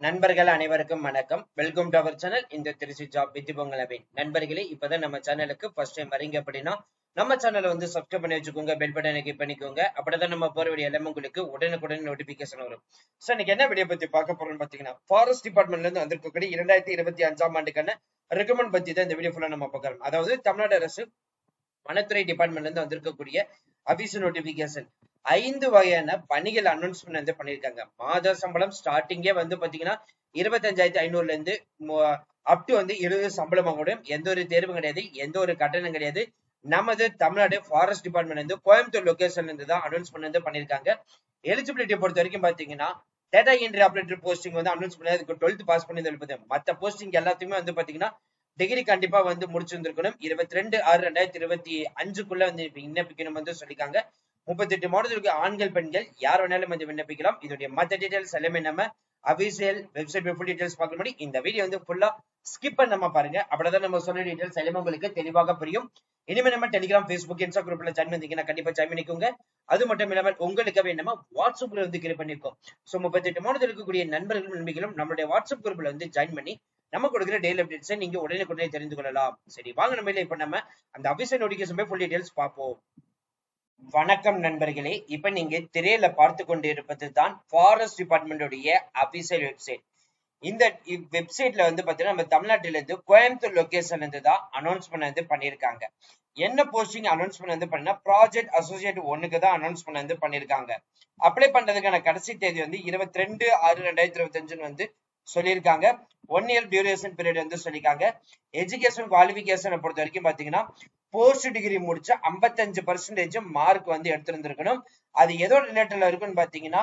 நண்பர்கள் அனைவருக்கும் வணக்கம். வெல்கம் டு அவர் சேனல் இந்த திருச்சி ஜாப் வித் பொங்கலவின். நண்பர்களே இப்பதான் நம்ம சேனலுக்கு ஃபர்ஸ்ட் டைம் வரீங்க அப்படின்னா நம்ம சேனலை வந்து சப்ஸ்கிரைப் பண்ணி வச்சுக்கோங்க பெல் பட்டனை கிளிக் பண்ணிக்கோங்க. அப்படிதான் நம்ம போற வீடியோ எல்லாமே உங்களுக்கு உடனுக்குடன் நோட்டிபிகேஷன் வரும். சோ இன்னைக்கு என்ன வீடியோ பத்தி பார்க்க போறோம்னு பாத்தீங்கன்னா ஃபாரஸ்ட் டிபார்ட்மெண்ட்ல இருந்து வந்திருக்கக்கூடிய இரண்டாயிரத்தி இருபத்தி அஞ்சாம் ஆண்டுக்கான ரெக்கமெண்ட் பத்தி தான் இந்த வீடியோ ஃபுல்லா நம்ம பார்க்கறோம் அதாவது தமிழ்நாடு அரசு வனத்துறை டிபார்ட்மெண்ட்ல இருந்து வந்திருக்கக்கூடிய அபிஷன் நோட்டிபிகேஷன் ஐந்து வகையான பணிகள் அனௌன்ஸ்மெண்ட் வந்து பண்ணிருக்காங்க மாத சம்பளம் ஸ்டார்டிங்கே வந்து பாத்தீங்கன்னா இருபத்தஞ்சாயிரத்தி ஐநூறுல இருந்து அப் டு வந்து இருபது சம்பளம் முடியும் எந்த ஒரு தேர்வும் கிடையாது எந்த ஒரு கட்டணம் கிடையாது. நமது தமிழ்நாடு ஃபாரஸ்ட் டிபார்ட்மெண்ட் வந்து கோயம்புத்தூர் லொகேஷன்ல இருந்து தான் அனௌன்ஸ்மெண்ட் வந்து பண்ணிருக்காங்க எலிஜிபிலிட்டி பொறுத்த வரைக்கும் பாத்தீங்கன்னா டேட்டா என்ட்ரி ஆபரேட்டர் போஸ்டிங் வந்து அனௌன்ஸ் பண்ணி அதுக்கு டுவெல்த் பாஸ் பண்ணி எழுப்பது. மத்த போஸ்டிங் எல்லாத்தையுமே வந்து பாத்தீங்கன்னா டிகிரி கண்டிப்பா வந்து முடிச்சிருந்திருக்கணும். இருபத்தி ரெண்டு ஆறு ரெண்டாயிரத்தி இருபத்தி அஞ்சுக்குள்ள வந்து விண்ணப்பிக்கணும் வந்து சொல்லியிருக்காங்க. முப்பத்தி எட்டு மாடலுக்கு ஆண்கள் பெண்கள் யார் வேணாலும் வந்து விண்ணப்பிக்கலாம். இதோடைய மத்த டீடைல்ஸ் எல்லாமே நம்ம அபிஷியல் வெப்சைட் ஃபுல் டீடைல்ஸ் பார்க்க முடியும் இந்த வீடியோ வந்து ஃபுல்லா ஸ்கிப் பண்ணாம பாருங்க. அப்படிதான் நம்ம சொன்ன டீடைல்ஸ் எல்லாமே உங்களுக்கு தெளிவாக புரியும். இனிமே நம்ம டெலிகிராம் ஃபேஸ்புக் இன்ஸ்டா குரூப்ல ஜாயின் பண்ணீங்கன்னா கண்டிப்பா ஜாயின் பண்ணிக்கோங்க. அது மட்டும் இல்லாமல் உங்களுக்காக நம்ம வாட்ஸ்அப்ல வந்து கிரியேட் பண்ணிருக்கோம். சோ முப்பத்தி எட்டு மாதத்தில் இருக்கக்கூடிய நண்பர்களும் நண்பிகளும் நம்மளுடைய வாட்ஸ்அப் குரூப்ல வந்து ஜாயின் பண்ணி நம்ம கொடுக்குற டெய்லி அப்டேட்ஸை நீங்க உடனே தெரிந்து கொள்ளலாம். சரி வாங்க நம்ம இப்ப நம்ம அந்த அபிஷியல் நோட்டிபிகேஷன் ஃபுல் டீடைல்ஸ் பார்ப்போம். வணக்கம் நண்பர்களே. இப்ப நீங்க திரையில பார்த்து கொண்டு இருப்பது தான் ஃபாரஸ்ட் டிபார்ட்மெண்டோடைய அபிஷியல் வெப்சைட் இந்த வெப்சைட்ல வந்து பாத்தீங்கன்னா நம்ம தமிழ்நாட்டில இருந்து கோயம்புத்தூர் லொகேஷன்ல இருந்து தான் அனௌன்ஸ்மெண்ட் வந்து பண்ணிருக்காங்க. என்ன போஸ்டிங் அனௌன்ஸ்மெண்ட் வந்து பண்ணா ப்ராஜெக்ட் அசோசியேட் ஒன்னுக்கு தான் அனௌன்ஸ்மெண்ட் வந்து பண்ணிருக்காங்க. அப்ளை பண்றதுக்கான கடைசி தேதி வந்து இருபத்தி ரெண்டு ஆறு ரெண்டாயிரத்தி இருபத்தஞ்சுன்னு வந்து சொல்லியிருக்காங்க. ஒன் இயர் டியூரேஷன் பீரியட் வந்து சொல்லியிருக்காங்க. எஜுகேஷன் குவாலிபிகேஷனை பொறுத்த வரைக்கும் பாத்தீங்கன்னா போஸ்ட் டிகிரி முடிச்ச ஐம்பத்தஞ்சு பர்சன்டேஜ் மார்க் வந்து எடுத்திருந்திருக்கணும். அது ஏதோ ரிலேட்டட்ல இருக்குன்னு பாத்தீங்கன்னா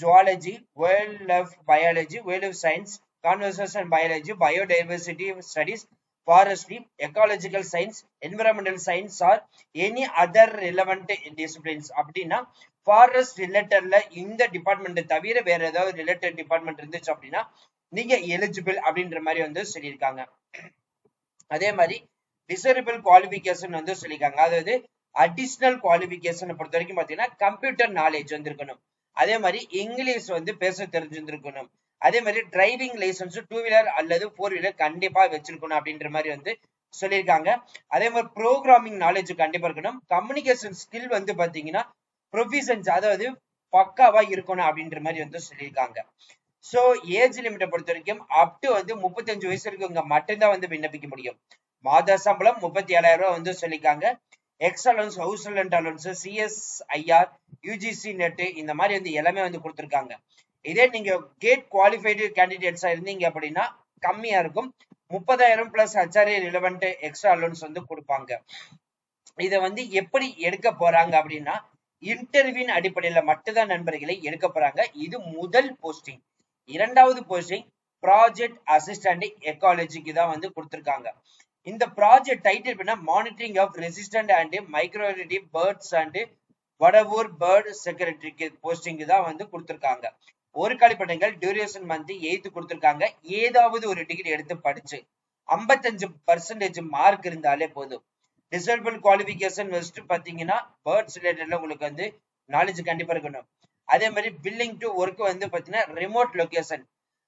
zoology world life biology world life science conversation biology biodiversity studies forestry ecological science environmental science or any other relevant disciplines அப்படின்னா ஃபாரஸ்ட் ரிலேட்டட்ல இந்த டிபார்ட்மெண்ட் தவிர வேற ஏதாவது ரிலேட்டட் டிபார்ட்மெண்ட் இருந்துச்சு அப்படின்னா நீங்க எலிஜிபிள் அப்படின்ற மாதிரி வந்து சொல்லியிருக்காங்க. அதே மாதிரி டிசரபிள் குவாலிபிகேஷன் வந்து சொல்லியிருக்காங்க. அதாவது அடிஷ்னல் குவாலிபிகேஷன் பொறுத்த வரைக்கும் பாத்தீங்கன்னா கம்ப்யூட்டர் நாலேஜ் வந்திருக்கணும். அதே மாதிரி இங்கிலீஷ் வந்து பேச தெரிஞ்சிருந்திருக்கணும். அதே மாதிரி டிரைவிங் லைசன்ஸ் டூ வீலர் அல்லது ஃபோர் வீலர் கண்டிப்பா வச்சிருக்கணும் அப்படின்ற மாதிரி வந்து சொல்லியிருக்காங்க. அதே மாதிரி ப்ரோக்ராமிங் நாலேஜ் கண்டிப்பா இருக்கணும். கம்யூனிகேஷன் ஸ்கில் வந்து பாத்தீங்கன்னா ப்ரொஃபிஷன்ஸ் அதாவது பக்காவா இருக்கணும் அப்படின்ற மாதிரி வந்து சொல்லியிருக்காங்க. சோ ஏஜ் லிமிட்டை பொறுத்த வரைக்கும் அப் டு வந்து முப்பத்தஞ்சு வயசு இருக்கவங்க மட்டும்தான் வந்து விண்ணப்பிக்க முடியும். மாத சம்பளம் முப்பத்தி ஏழாயிரம் ரூபாய் வந்து சொல்லியிருக்காங்க. X allowance house rent allowance CSIR UGC NET இந்த மாதிரி வந்து எல்லாமே வந்து கொடுத்துருக்காங்க. இதே நீங்க கேட் குவாலிஃபைடு கேண்டிடேட்ஸா இருந்தீங்க அப்படின்னா கம்மியா இருக்கும். முப்பதாயிரம் plus HRA relevant extra allowance வந்து கொடுப்பாங்க. இதை வந்து எப்படி எடுக்க போறாங்க அப்படின்னா இன்டர்வியூன் அடிப்படையில மட்டும்தான் நண்பர்களை எடுக்க போறாங்க. இது முதல் போஸ்டிங் இரண்டாவது போஸ்டிங் ப்ராஜெக்ட் அசிஸ்டன்ட் எக்காலஜிக்கு தான் வந்து கொடுத்துருக்காங்க. இந்த ப்ராஜெக்ட் டைட்டில் பண்ண monitoring of resistant and migratory birds and Vaduvur bird செக்ரட்டரிக்கு posting தான் வந்து கொடுத்துருக்காங்க. ஒரு காலி பட்டங்கள் டியூரேஷன் மந்த் எய்த்து கொடுத்துருக்காங்க. ஏதாவது ஒரு டிகிரி எடுத்து படிச்சு ஐம்பத்தஞ்சு பர்சன்டேஜ் மார்க் இருந்தாலே போதும். டிசபிள் குவாலிபிகேஷன் வச்சுட்டு பார்த்தீங்கன்னா பேர்ட்ஸ் ரிலேட்டட்ல உங்களுக்கு வந்து நாலேஜ் கண்டிப்பா இருக்கணும். அதே மாதிரி பில்லிங் டு ஒர்க் வந்து பாத்தீங்கன்னா ரிமோட் லொகேஷன்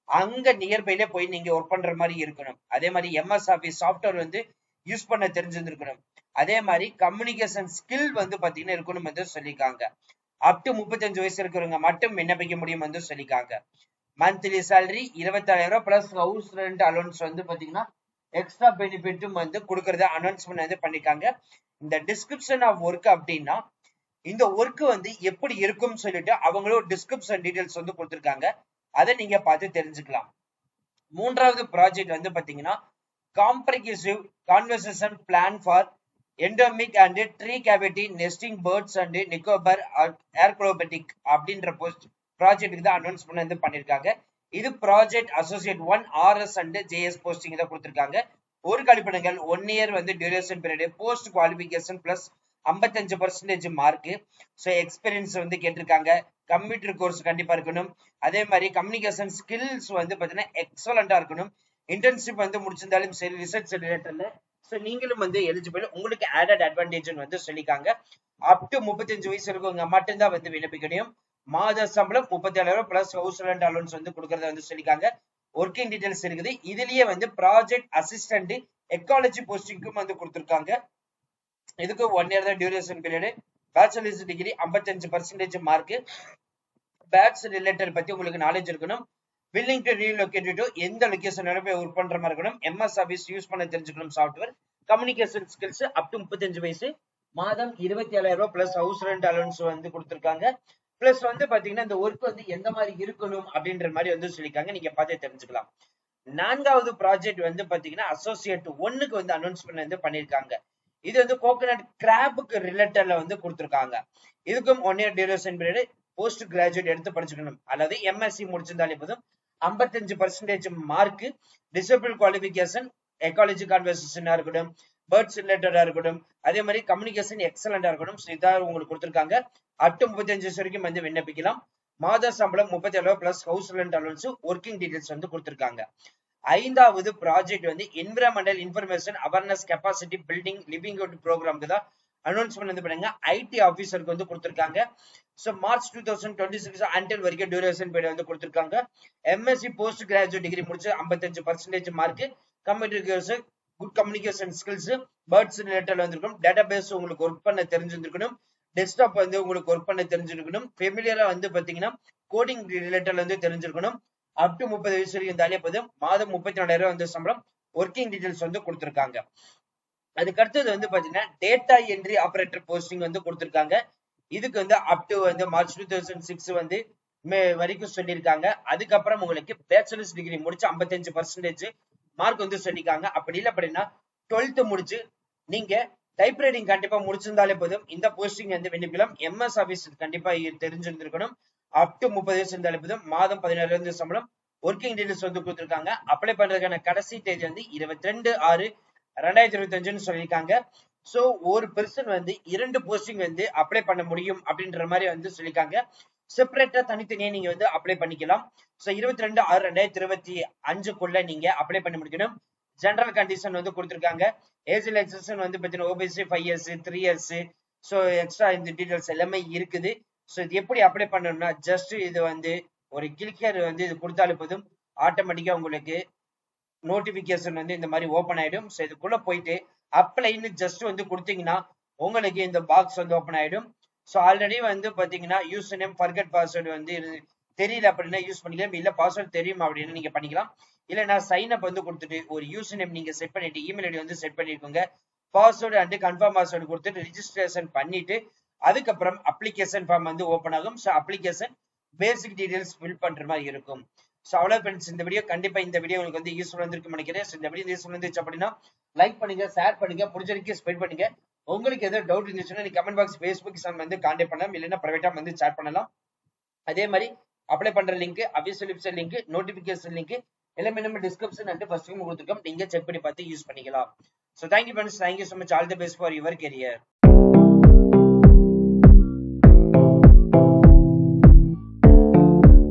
அங்க நியர்பைல போய் நீங்க ஒர்க் பண்ற மாதிரி இருக்கணும். அதே மாதிரி எம்எஸ் ஆஃபீஸ் சாஃப்ட்வேர் வந்து யூஸ் பண்ண தெரிஞ்சிருந்திருக்கணும். அதே மாதிரி கம்யூனிகேஷன் ஸ்கில் வந்து பாத்தீங்கன்னா இருக்கணும் வந்து சொல்லியிருக்காங்க. அப் டு முப்பத்தஞ்சு வயசு இருக்கிறவங்க மட்டும் விண்ணப்பிக்க முடியும் வந்து சொல்லியிருக்காங்க. மந்த்லி சேலரி இருபத்தாயிரம் ரூபாய் பிளஸ் ஹவுஸ் ரெண்ட் அலோன்ஸ் வந்து பாத்தீங்கன்னா எக்ஸ்ட்ரா பெனிஃபிட்டும் வந்து கொடுக்கறத அனௌன்ஸ்மெண்ட் வந்து பண்ணிருக்காங்க இந்த டிஸ்கிரிப்ஷன் ஆஃப் ஒர்க் அப்படின்னா இந்த ஒர்க் வந்து எப்படி இருக்கும்னு சொல்லிட்டு அவங்களும் டிஸ்கிரிப்ஷன் டீடைல்ஸ் வந்து கொடுத்துருக்காங்க. அதை நீங்க பார்த்து தெரிஞ்சுக்கலாம். மூன்றாவது ப்ராஜெக்ட் வந்து பாத்தீங்கன்னா comprehensive conversation plan for endemic and tree cavity nesting birds and Nicobar acrobatic அப்படின்ற போஸ்ட் ப்ராஜெக்ட்டுக்கு தான் அனௌன்ஸ்மெண்ட் வந்து பண்ணிருக்காங்க இது project associate one RS and JS posting தான் கொடுத்துருக்காங்க. ஒரு கழிப்பிடங்கள் ஒன் இயர் வந்து duration period post qualification plus ஐம்பத்தஞ்சு பர்சன்டேஜ் மார்க்கு ஸோ எக்ஸ்பீரியன்ஸ் வந்து கேட்டிருக்காங்க. கம்ப்யூட்டர் கோர்ஸ் கண்டிப்பா இருக்கணும். அதே மாதிரி கம்யூனிகேஷன் ஸ்கில்ஸ் வந்து பாத்தீங்கன்னா எக்ஸலண்டா இருக்கணும். இன்டர்ன்ஷிப் வந்து முடிச்சிருந்தாலும் சரி ரிசர்ச் ரிலேட்டட்ல ஸோ நீங்களும் வந்து எலிஜிபிள் உங்களுக்கு ஆடட் அட்வான்டேஜ் வந்து சொல்லிக்காங்க அப் டு முப்பத்தஞ்சு வயசு இருக்கவங்க மட்டும்தான் வந்து விண்ணப்பிக்கணும். மாத சம்பளம் முப்பத்தி ஏழாயிரம் பிளஸ் ஹவுஸ் ரெண்ட் அலோன்ஸ் வந்து கொடுக்கறத வந்து சொல்லிருக்காங்க ஒர்க்கிங் டீடைல்ஸ் இருக்குது. இதுலயே வந்து ப்ராஜெக்ட் அசிஸ்டன்ட் எக்காலஜி போஸ்டிங்க்கும் வந்து கொடுத்துருக்காங்க. இதுக்கு ஒன் இயர் தான் டியூரேஷன் பீரியடு பேச்சுலர்ஸ் டிகிரி ஐம்பத்தஞ்சு பர்சன்டேஜ் மார்க் பேட்ச் ரிலேட்டட் பத்தி உங்களுக்கு நாலேஜ் இருக்கணும். வில்லிங் டு relocate டு எந்த லொகேஷன் போய் ஒர்க் பண்ற மாதிரி இருக்கணும். எம்எஸ் ஆஃபீஸ் யூஸ் பண்ண தெரிஞ்சுக்கணும் software communication skills up to முப்பத்தஞ்சு வயசு. மாதம் இருபத்தி ஏழாயிரம் ரூபாய் பிளஸ் ஹவுஸ் ரெண்ட் அலவன்ஸ் வந்து கொடுத்துருக்காங்க. பிளஸ் வந்து பாத்தீங்கன்னா இந்த ஒர்க் வந்து எந்த மாதிரி இருக்கணும் அப்படின்ற மாதிரி வந்து சொல்லியிருக்காங்க. நீங்க பார்த்தே தெரிஞ்சுக்கலாம். நான்காவது ப்ராஜெக்ட் வந்து பாத்தீங்கன்னா அசோசியேட் ஒன்னுக்கு வந்து அனௌன்ஸ்மெண்ட் வந்து பண்ணிருக்காங்க இது வந்து கோகனட் கிராபுக்கு ரிலேட்டட்ல வந்து கொடுத்துருக்காங்க. இதுக்கும் one year duration period post graduate எடுத்து படிச்சுக்கணும். அல்லது எம்எஸ்சி முடிச்சிருந்தாலே போதும். ஐம்பத்தஞ்சு percentage mark disable qualification ecology கான்வர்சேஷனா இருக்கட்டும் பேர்ட்ஸ் ரிலேட்டடா இருக்கட்டும் அதே மாதிரி கம்யூனிகேஷன் எக்ஸலண்டா இருக்கட்டும். So உங்களுக்கு கொடுத்துருக்காங்க. அட்டு முப்பத்தஞ்சு வரைக்கும் வந்து விண்ணப்பிக்கலாம். மாத சம்பளம் முப்பத்தி ஏழு plus house rent allowance working details வந்து கொடுத்துருக்காங்க. ஐந்தாவது ப்ராஜெக்ட் வந்து environmental information awareness capacity building living out ப்ரோக்ராம்க்கு தான் அனௌன்ஸ்மெண்ட் வந்து பண்ணுங்க ஐடி ஆஃபீஸருக்கு வந்து கொடுத்துருக்காங்க. So March two thousand twenty six until வரைக்கும் டியூரேஷன் பீரியட் வந்து கொடுத்துருக்காங்க. எம்எஸ்சி போஸ்ட் கிராஜுவேட் டிகிரி முடிச்சு ஐம்பத்தஞ்சு percentage mark computer good communication skills birds related வந்திருக்கும் டேட்டா பேஸ் உங்களுக்கு ஒர்க் பண்ண தெரிஞ்சிருக்கணும். டெஸ்க்டாப் வந்து உங்களுக்கு ஒர்க் பண்ண தெரிஞ்சிருக்கணும். ஃபெமிலியரா வந்து பாத்தீங்கன்னா கோடிங் ரிலேட்டட் வந்து தெரிஞ்சிருக்கணும். அப் டு முப்பது வயசு வரைக்கும் இருந்தாலே போதும். மாதம் முப்பத்தி நாலாயிரம் வந்து சம்பளம். ஒர்க்கிங் டீடைல்ஸ் வந்து கொடுத்துருக்காங்க. அதுக்கு அடுத்தது வந்து பாத்தீங்கன்னா டேட்டா என்ட்ரி ஆபரேட்டர் போஸ்டிங் வந்து கொடுத்துருக்காங்க. இதுக்கு வந்து அப் டு வந்து மார்ச் டூ தௌசண்ட் சிக்ஸ் வந்து மே வரைக்கும் சொல்லியிருக்காங்க. அதுக்கப்புறம் உங்களுக்கு பேச்சுலர்ஸ் டிகிரி முடிச்சு ஐம்பத்தஞ்சு பர்சன்டேஜ் மார்க் வந்து சொல்லியிருக்காங்க. அப்படி இல்லை அப்படின்னா டுவெல்த் முடிச்சு நீங்க டைப்ரைட்டிங் கண்டிப்பா முடிச்சிருந்தாலே போதும். இந்த போஸ்டிங் வந்து விண்ணப்பிக்கலாம். எம்எஸ் ஆபீஸ் கண்டிப்பா தெரிஞ்சிருந்திருக்கணும். அப் டு முப்பது வயசு இருந்தாலே அழைப்பதும் மாதம் பதினேழு இருந்து சம்பளம். ஒர்க்கிங் டீடைல்ஸ் வந்து கொடுத்துருக்காங்க. அப்ளை பண்றதுக்கான கடைசி தேதி வந்து இருபத்தி ரெண்டு ஆறு ரெண்டாயிரத்தி இருபத்தி அஞ்சுன்னு சொல்லியிருக்காங்க. சோ ஒரு பெர்சன் வந்து இரண்டு போஸ்டிங் வந்து அப்ளை பண்ண முடியும் அப்படின்ற மாதிரி வந்து சொல்லியிருக்காங்க. செப்பரேட்டா தனித்தனியா நீங்க வந்து அப்ளை பண்ணிக்கலாம். சோ இருபத்தி ரெண்டு ஆறு ரெண்டாயிரத்தி இருபத்தி அஞ்சுக்குள்ள நீங்க அப்ளை பண்ணி முடிக்கணும் ஜெனரல் கண்டிஷன் வந்து கொடுத்துருக்காங்க. ஏஜ் ரிலாக்ஸேஷன் வந்து பார்த்தீங்கன்னா OBC five years three years so extra இந்த டீடைல்ஸ் எல்லாமே இருக்குது. ஸோ இது எப்படி அப்ளை பண்ணணும்னா ஜஸ்ட் இது வந்து ஒரு கிளிக்கர் வந்து இது கொடுத்தாலும் போதும். ஆட்டோமேட்டிக்கா உங்களுக்கு நோட்டிபிகேஷன் வந்து இந்த மாதிரி ஓப்பன் ஆயிடும். ஸோ இதுக்குள்ள போயிட்டு அப்ளைன்னு ஜஸ்ட் வந்து கொடுத்தீங்கன்னா உங்களுக்கு இந்த பாக்ஸ் வந்து ஓப்பன் ஆயிடும். ஸோ ஆல்ரெடி வந்து பாத்தீங்கன்னா யூஸ் நேம் ஃபர்கட் பாஸ்வேர்டு வந்து தெரியல அப்படின்னா யூஸ் பண்ணிக்கலாம். இல்ல பாஸ்வேர்டு தெரியும் அப்படின்னு நீங்க பண்ணிக்கலாம். இல்லைன்னா சைன் அப் வந்து கொடுத்துட்டு ஒரு யூஸ் நேம் நீங்க செட் பண்ணிட்டு இமெயில் ஐடி வந்து செட் பண்ணிருக்கோங்க பாஸ்வேர்டு அண்ட் கன்ஃபார்ம் பாஸ்வேர்டு கொடுத்துட்டு ரிஜிஸ்ட்ரேஷன் பண்ணிட்டு அதுக்கப்புறம் அப்ளிகேஷன் ஃபார்ம் வந்து ஓப்பன் ஆகும். So application basic details fill பண்ற மாதிரி இருக்கும். ஸோ அவ்வளோ ஃப்ரெண்ட்ஸ் இந்த வீடியோ கண்டிப்பா இந்த வீடியோ உங்களுக்கு வந்து யூஸ்ஃபுல் வந்திருக்கும் நினைக்கிறேன். ஸோ இந்த வீடியோ யூஸ்ஃபுல் இருந்துச்சு அப்படின்னா லைக் பண்ணுங்க ஷேர் பண்ணுங்க பிடிச்சிருக்கு வரைக்கும் ஸ்பெண்ட் பண்ணுங்க. உங்களுக்கு ஏதாவது டவுட் இருந்துச்சுன்னா நீ கமெண்ட் பாக்ஸ் ஃபேஸ்புக் சான் வந்து கான்டாக்ட் பண்ணலாம். இல்லைன்னா ப்ரைவேட்டா வந்து சேட் பண்ணலாம். அதே மாதிரி அப்ளை பண்ற link official website link notification link எல்லாமே நம்ம டிஸ்கிரிப்ஷன் அண்ட் ஃபர்ஸ்ட் கொடுத்துருக்கோம். நீங்க செக் பண்ணி பார்த்து யூஸ் பண்ணிக்கலாம். So thank you friends thank you so much all the best for your career